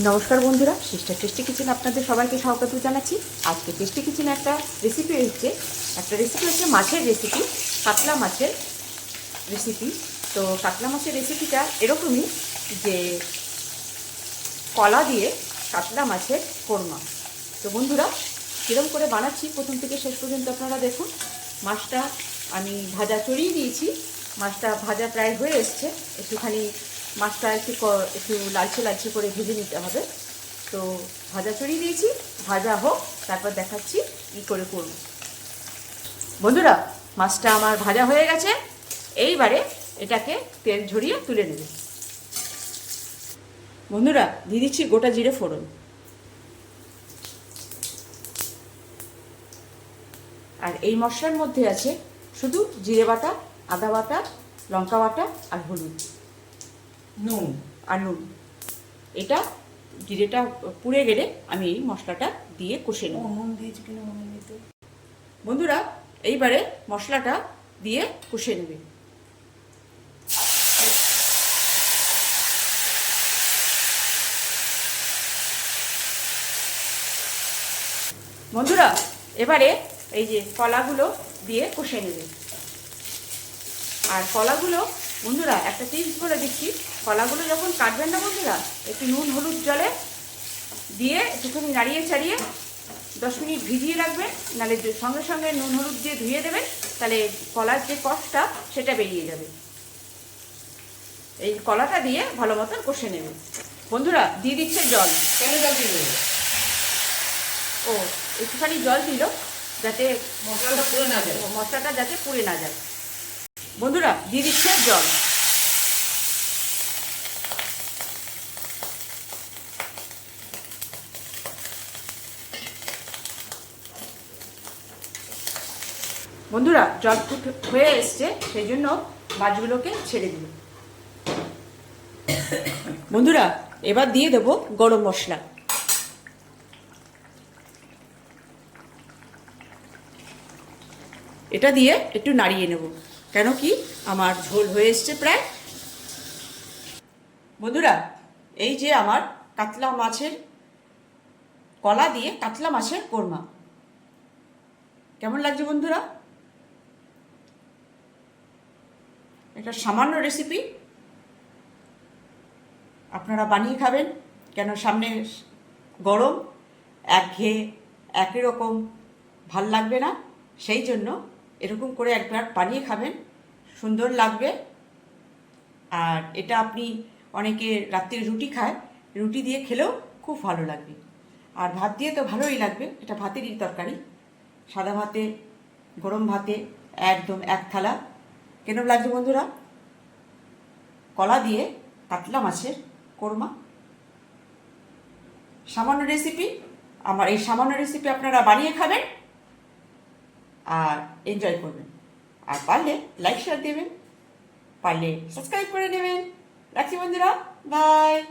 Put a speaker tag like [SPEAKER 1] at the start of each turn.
[SPEAKER 1] নমস্কার বন্ধুরা, sister tasty kitchen আপনাদের সবাইকে স্বাগত জানাচ্ছি। আজকে টেস্টি কিচেন একটা রেসিপি হচ্ছে, একটা রেসিপি হচ্ছে মাছের রেসিপি কাতলা মাছের রেসিপি তো কাতলা মাছের রেসিপিটা এরকমই যে কলা দিয়ে কাতলা মাছের কোরমা। তো বন্ধুরা কীরকম করে বানাচ্ছি প্রথম থেকে শেষ পর্যন্ত আপনারা দেখুন। মাছটা আমি ভাজা চড়িয়ে দিয়েছি, মাছটা ভাজা প্রায় হয়ে এসছে, একটুখানি মাছটা একটু একটু লালচে লালচে করে ভেজে নিতে হবে। তো ভাজা চড়িয়ে দিয়েছি, ভাজা হোক, তারপর দেখাচ্ছি কী করে করব। বন্ধুরা, মাছটা আমার ভাজা হয়ে গেছে। এইবারে এটাকে তেল ঝরিয়ে তুলে নেবে। বন্ধুরা, দিয়ে দিচ্ছি গোটা জিরে ফোড়ন। আর এই মশলার মধ্যে আছে শুধু জিরে বাটা, আদা বাটা, লঙ্কা বাটা আর হলুদ।
[SPEAKER 2] নুন।
[SPEAKER 1] আর নুন। এটা জিরেটা পুড়ে গেলে আমি এই মশলাটা দিয়ে কষে নেব।
[SPEAKER 2] নুন দিয়েছি কিনা মনে নেই
[SPEAKER 1] বন্ধুরা এইবারে মশলাটা দিয়ে কষে নেবে। বন্ধুরা এবারে এই যে কলাগুলো দিয়ে কষে নেবে। আর কলাগুলো বন্ধুরা একটা টিপস বলে দিচ্ছি। কলাগুলো যখন কাটবেন না বন্ধুরা একটু নুন হলুদ জলে দিয়ে একটুখানি নাড়িয়ে ছাড়িয়ে দশ মিনিট ভিজিয়ে রাখবেন। নাহলে সঙ্গে সঙ্গে নুন হলুদ দিয়ে ধুয়ে দেবেন তাহলে কলার যে কষটা সেটা বেরিয়ে যাবে। এই কলাটা দিয়ে ভালো মতন কষে নেবে বন্ধুরা দিয়ে দিচ্ছে জল।
[SPEAKER 2] কেন জল দিল?
[SPEAKER 1] ও একটুখানি জল দিল যাতে
[SPEAKER 2] মশলাটা পুরো না যায়।
[SPEAKER 1] মশলাটা যাতে পুড়ে না যায়। বন্ধুরা, দিয়ে দিচ্ছে জল। বন্ধুরা, জল ফুট হয়ে এসছে, সেই জন্য মাছগুলোকে ছেড়ে দিল বন্ধুরা, এবার দিয়ে দেবো গরম মশলা। এটা দিয়ে একটু নাড়িয়ে নেব। কেন কি? আমার ঝোল হয়ে এসছে প্রায়। বন্ধুরা, এই যে আমার কাতলা মাছের কলা দিয়ে কাতলা মাছের কোরমা। কেমন লাগছে বন্ধুরা? এটা সামান্য রেসিপি আপনারা বানিয়ে খাবেন, কেন সামনে গরম, একঘেয়ে, একই রকম, ভালো লাগবে না, সেই জন্য এরকম করে একবার বানিয়ে খাবেন। সুন্দর লাগবে। আর এটা আপনি অনেকে রাত্রির রুটি খায়, রুটি দিয়ে খেলেও খুব ভালো লাগবে। আর ভাত দিয়ে তো ভালোই লাগবে, এটা ভাতেরই তরকারি। সাদা ভাতে, গরম ভাতে, একদম এক থালা। কেন লাগছে বন্ধুরা? কলা দিয়ে কাতলা মাছের কোরমা। সামান্য রেসিপি আমার এই সামান্য রেসিপি আপনারা বানিয়ে খাবেন। আর এনজয় করবেন। আর পারলে লাইক শেয়ার দেবেন। পারলে সাবস্ক্রাইব করে নেবেন। রাখছি বন্ধুরা বাই